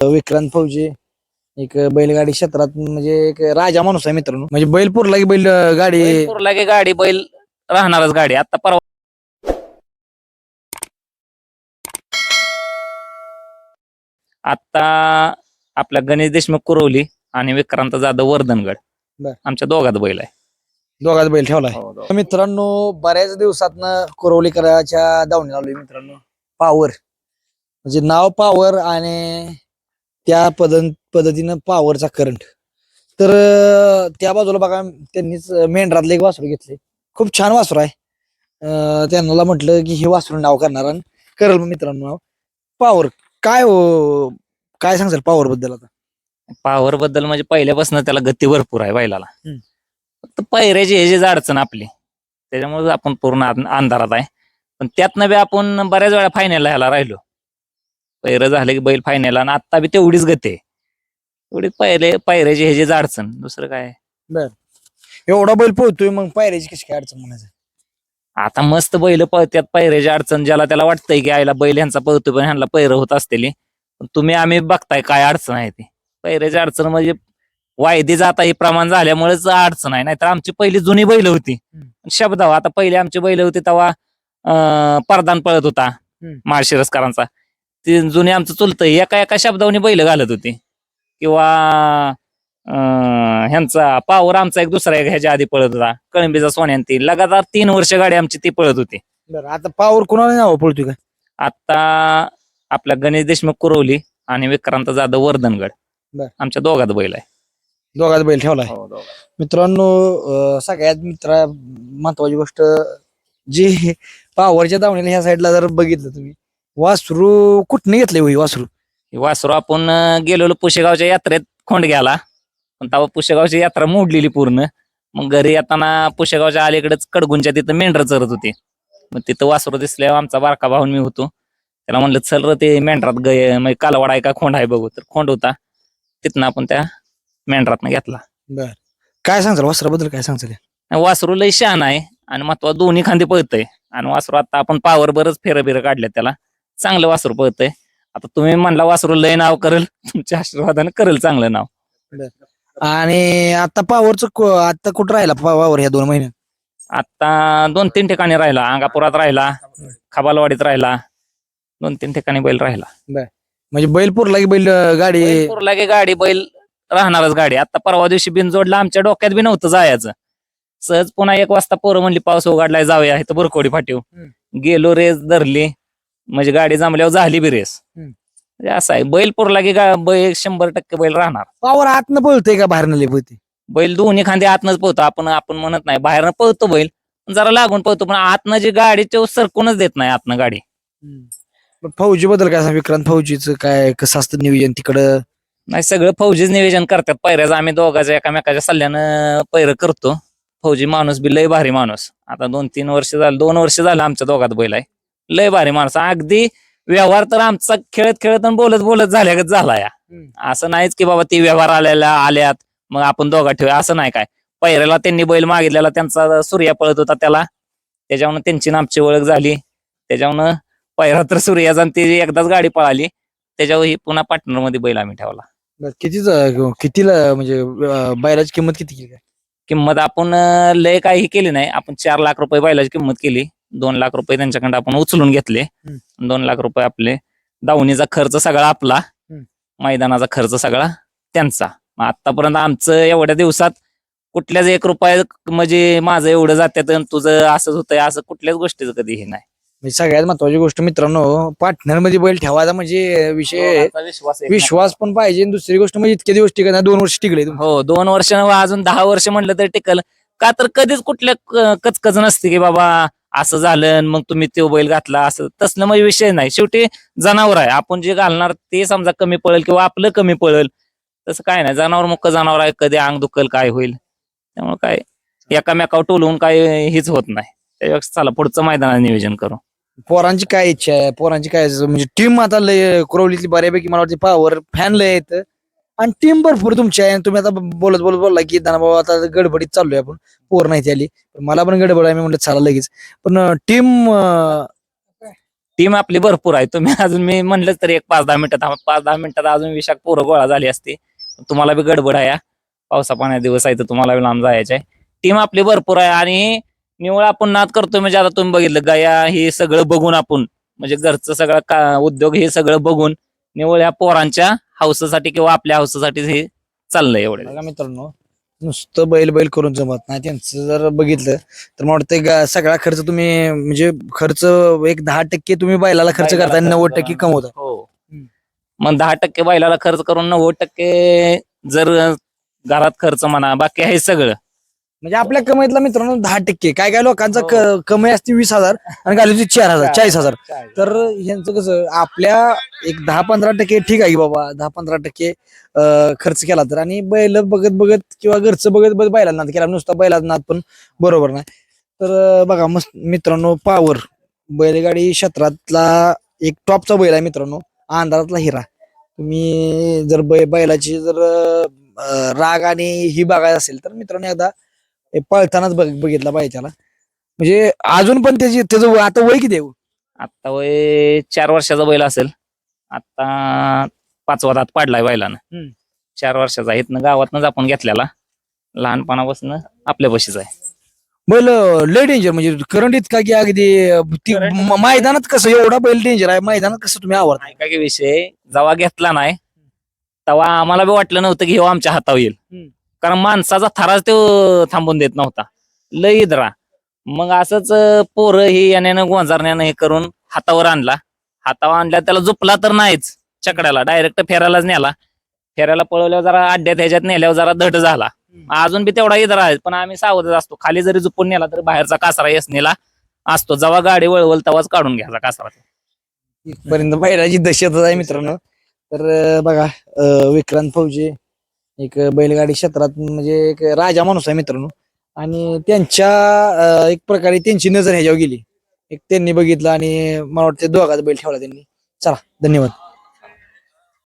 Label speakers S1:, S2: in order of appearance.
S1: विक्रांत फौजी एक बैलगाडी क्षेत्रात म्हणजे एक राजा माणूस आहे मित्रांनो. म्हणजे बैल पुरला की बैल गाडी
S2: बैल की गाडी बैल राहणारच गाडी. आता परवा आता आपल्या गणेश देशमुख कुरवली आणि विक्रांत जाधव वर्धनगड.
S1: बर.
S2: आमच्या दोघात बैल आहे.
S1: दोघात बैल ठेवलाय. मित्रांनो बऱ्याच दिवसातनं कोरवलीकराच्या दावणी लावली मित्रांनो. पावर म्हणजे नाव पावर आणि त्या पद पद्धतीनं पावरचा करंट तर त्या बाजूला बघा त्यांनीच मेंढरातलं एक वासरू घेतले खूप छान वासरू आहे. त्यांना म्हटलं की हे वासरू नाव करणार आणि करल मग मित्रांनो नाव. पावर काय हो काय सांगशाल पावर बद्दल आता?
S2: पॉवर बद्दल म्हणजे पहिल्यापासून त्याला गती भरपूर आहे बैलाला. फक्त पैऱ्याची हे जे अडचण आपली. त्याच्यामुळे आपण पूर्ण अंधारात आहे. पण त्यातनं बी आपण बऱ्याच वेळा फायनलला ह्याला राहिलो. पैर झाले की बैल फायनल आणि आता बी तेवढीच गती आहे. तेवढीच पैरे पैऱ्याची हे जे अडचण. दुसरं काय.
S1: एवढा बैल पोहतोय मग पायऱ्याची कशी काय अडचण म्हणायचं?
S2: आता मस्त बैल पळत्यात पैऱ्याची अडचण. ज्याला त्याला वाटतंय की आईला बैल ह्यांचा पळतोय पण ह्यांना पैर होत असतेली. पण तुम्ही आम्ही बघताय काय अडचण आहे ती. पैऱ्याची अडचण म्हणजे वायदी जाता हे प्रमाण झाल्यामुळेच अडचण आहे. नाहीतर आमची पहिली जुनी बैल होती. शब्दाव आता पहिले आमची बैल होती तेव्हा अं, परदान पळत होता.
S1: हम्म.
S2: माळशिरसकरांचा. ती जुनी आमचं चुलतं एका एका शब्दावनी बैल घालत होती. किंवा अं, ह्यांचा पावर आमचा एक दुसरा एक ह्याच्या आधी पळत होता. कळंबीचा सोन्यान ती. लगातार तीन वर्ष गाडी आमची ती पळत होती.
S1: बरं आता पावर कुणाला नाव पळतोय का?
S2: आता आपल्या गणेश देशमुख कुरवली आणि विक्रांत जाधव वर्धनगड.
S1: बर.
S2: आमच्या दोघात बैल आहे.
S1: दोघात बैल ठेवलाय. मित्रांनो अं, सगळ्यात मित्रा महत्वाची गोष्ट जे पावरच्या दावणीला ह्या साईडला जर बघितलं तुम्ही वासरू कुठने घेतले होई वासरू?
S2: वासरू आपण अं, गेलेलो पुशेगावच्या यात्रेत खोंड गेला पण तेव्हा पुशेगावची यात्रा मोडलेली पूर्ण. मग घरी येताना पुशेगावच्या अलीकडेच कडगुंच्या तिथं मेंढर चरत होते. मग तिथं वासरू दिसल्यावर आमचा बारका भाऊन मी होतो. त्याला म्हणलं चल र ते मेंढरात गय म्हणजे कालवाड आहे का? खोंड आहे बघू. तर खोंड होता. तिथनं आपण त्या मेंढरातनं घेतला.
S1: बर. काय सांगचाल वासराबद्दल? काय सांगचाल
S2: वासरू लय शहाण आहे आणि महत्वा दोन्ही खांदे पळतय. आणि वासरू आता आपण पावर बरच फेरं बिरं काढले त्याला. चांगलं वासरू पळतय. आता तुम्ही म्हणला वासरू लय नाव करेल तुमच्या आशीर्वादाने करेल चांगलं नाव.
S1: आणि आता पावरचं आता कुठं राहिला पावर ह्या दोन महिन्यात
S2: आता दोन तीन ठिकाणी राहिला अंगापुरात राहिला खबालवाडीत राहिला दोन तीन ठिकाणी बैल राहिला.
S1: म्हणजे बैल पुरला की बैल गाडी?
S2: बैल लागे गाडी बैल राहणारच गाडी. आता परवा दिवशी बिन जोडला आमच्या डोक्यात बी नव्हतं जायचं. सहज पुन्हा एक वाजता पोरं म्हणली पाऊस उघडलाय जाऊया. इथं बुरकोडी फाटीव गेलो रेस धरली. म्हणजे गाडी जमल्यावर झाली बी रेस.
S1: हम्म.
S2: म्हणजे असं आहे बैल पुरला की गा- बैल शंभर टक्के बैल राहणार.
S1: पावर आतनं पळतोय का बाहेर नले पळते
S2: बैल दोन्ही खांदे आतनच पळतो आपण आपण म्हणत नाही बाहेरनं पळतो बैल पण जरा लागून पळतो पण आतनं जी गाडीच्या सरकूनच देत नाही आतनं गाडी.
S1: फौजी बद्दल काय सांग विक्रांत फौजीचं काय कसं असतं नियोजन तिकडं?
S2: नाही सगळं फौजीच नियोजन करतात पैऱ्याचं आम्ही दोघांच्या एकामेकाच्या सल्ल्यानं पैर करतो. फौजी माणूस बी लय भारी माणूस. आता दोन तीन वर्ष झालं दोन वर्ष झालं आमच्या दोघात बैल आहे. लय भारी माणूस. अगदी व्यवहार तर आमचा खेळत खेळत आणि बोलत बोलत झाल्यागत झाला या. असं नाहीच की बाबा ती व्यवहार आलेला आल्यात मग आपण दोघा ठेवूया. असं नाही काय. पैऱ्याला त्यांनी बैल मागितलेला त्यांचा सूर्या पळत होता त्याला. त्याच्यामुळे त्यांची आमची ओळख झाली. त्याच्यामुळं पैरा तर सूर्याचा आणि ती एकदाच गाडी पळाली. त्याच्यावर ही पुन्हा पार्टनरमध्ये बैल आम्ही ठेवला.
S1: कितीच कितीला म्हणजे बैलाची किंमत किती केली?
S2: किंमत आपण लय काही केली नाही. आपण चार लाख रुपये बैलाची किंमत केली. दोन लाख रुपये त्यांच्याकडे आपण उचलून घेतले. दोन लाख रुपये आपले. दावणीचा खर्च सगळा आपला. मैदानाचा खर्च सगळा त्यांचा. आतापर्यंत आमचं एवढ्या दिवसात कुठल्याच एक रुपया म्हणजे माझं एवढं जात्यात तुझं असंच होतंय असं कुठल्याच गोष्टीचं कधी हे नाही.
S1: म्हणजे सगळ्यात महत्वाची गोष्ट मित्रांनो पार्टनरमध्ये बैल ठेवायचा म्हणजे विषय
S2: आता विश्वास
S1: पण पाहिजे. दुसरी गोष्ट म्हणजे इतके दिवस नाही दोन वर्ष टिकले.
S2: हो दोन वर्ष अजून दहा वर्ष म्हणलं तर टिकल. का तर कधीच कुठल्या कचकच नसते की बाबा असं झालं मग तुम्ही तो बैल घातला असं. तसलं म्हणजे विषय नाही. शेवटी जनावर आहे. आपण जे घालणार ते समजा कमी पळेल किंवा आपलं कमी पळेल. तसं काय नाही. जनावर मुक्क जनावर आहे. कधी अंग दुखल काय होईल. त्यामुळे काय एकामेकावर टोलवून काय हेच होत नाही. त्यापेक्षा चला पुढचं मैदानात नियोजन करू.
S1: पोरांची काय इच्छा आहे? पोरांची काय म्हणजे टीम आता लय क्रोवलीतली बऱ्यापैकी मला वाटते पॉवर फॅन लय आहेत. आणि टीम भरपूर तुमची आहे. आणि तुम्ही आता बोलत बोलत बोलला की दाना बाबा आता गडबडीत चाललोय आपण. पोर नाही आली मला पण गडबड आहे. मी म्हटलं चाला लगेच. पण टीम
S2: टीम आपली भरपूर आहे. तुम्ही अजून मी म्हणलं तरी एक पाच दहा मिनिटात पाच दहा मिनिटात अजून विशाख पोरं गोळा झाली असती. तुम्हाला बी गडबड आहे पावसा पाण्या दिवस आहे तर तुम्हाला बी लांब जायचं आहे. टीम आपली भरपूर आहे आणि निवळ आपण नाद करतोय. म्हणजे आता तुम्ही बघितलं गया हे सगळं बघून आपण म्हणजे घरचं सगळं का उद्योग हे सगळं बघून निवळ ह्या पोरांच्या हौसासाठी किंवा आपल्या हौसासाठी हे चाललंय एवढं
S1: बघा मित्रांनो नुसतं बैल बैल करून जमत नाही त्यांचं जर बघितलं तर मला वाटतं गा- सगळा खर्च तुम्ही म्हणजे खर्च एक दहा टक्के तुम्ही बैलाला खर्च
S2: बैलाला
S1: करताय
S2: खर्च
S1: नव्वद
S2: करा.
S1: टक्के कमवता
S2: हो
S1: हम्म.
S2: मग दहा टक्के बैलाला खर्च करून नव्वद टक्के जर घरात खर्च म्हणा बाकी आहे सगळं
S1: म्हणजे आपल्या कमाईतला मित्रांनो दहा टक्के. काय काय लोकांचा
S2: हो.
S1: क- कमाई असते वीस हजार आणि घालवते चार हजार चाळीस हजार. तर ह्यांचं कसं आपल्या एक दहा पंधरा टक्के ठीक आहे की बाबा दहा पंधरा टक्के अं, खर्च केला तर. आणि बैल बघत बघत किंवा घरचं बघत बघत बैलाला नाद केला. नुसता बैलाचा नाद पण बरोबर नाही. तर अं, बघा मस्त मित्रांनो पावर बैलगाडी क्षेत्रातला एक टॉपचा बैल आहे मित्रांनो अंधारातला हिरा. तुम्ही जर बै बैलाची जर अं, राग आणि ही बघायचं असेल तर मित्रांनो एकदा हे पळतानाच बघ बघितला पाहिजे त्याला. म्हणजे अजून पण त्याची त्याचं वय- आता वय किती आहे हो?
S2: आता वय चार वर्षाचा बैल असेल. आता पाचवा दात पाडलाय बैलानं.
S1: हम्म.
S2: चार वर्षाचा इथनं गावातनच आपण घेतलेला. लहानपणापासून आपल्या बशीच आहे.
S1: बैल लय डेंजर म्हणजे करंट इतका की अगदी अं, ती
S2: Current
S1: म- मैदानात कसं एवढा बैल डेंजर आहे मैदानात कसं तुम्ही आवडता?
S2: ऐका की विषय जेव्हा घेतला नाही तेव्हा आम्हाला बी वाटलं नव्हतं की हो आमच्या हातावर येईल.
S1: हम्म.
S2: कारण माणसाचा थराच तो थांबून देत नव्हता. लय इदरा. मग असंच पोर पोरं ही याने गोंजारण्यानं हे करून हातावर आणला. हातावर आणल्या त्याला झोपला तर नाहीच चकड्याला. डायरेक्ट फेरायलाच नेला. फेरायला पळवल्यावर जरा अड्ड्यात ह्याच्यात नेल्यावर जरा धड झाला. अजून बी तेवढा इदरा आहे पण आम्ही सावधच असतो. खाली जरी झुपून नेला तरी बाहेरचा कासरा यसनेला असतो. जेव्हा गाडी वळवल तेव्हाच काढून घ्यायचा कासरा
S1: इथपर्यंत बैराची दशतच आहे मित्रांनो. तर बघा विक्रांत फौजी एक बैलगाडी क्षेत्रात म्हणजे एक राजा माणूस आहे मित्रांनो. आणि त्यांच्या एक प्रकारे त्यांची नजर ह्याच्यावर गेली. एक त्यांनी बघितलं आणि मला वाटतं दोघाचा बैल ठेवला त्यांनी. चला धन्यवाद.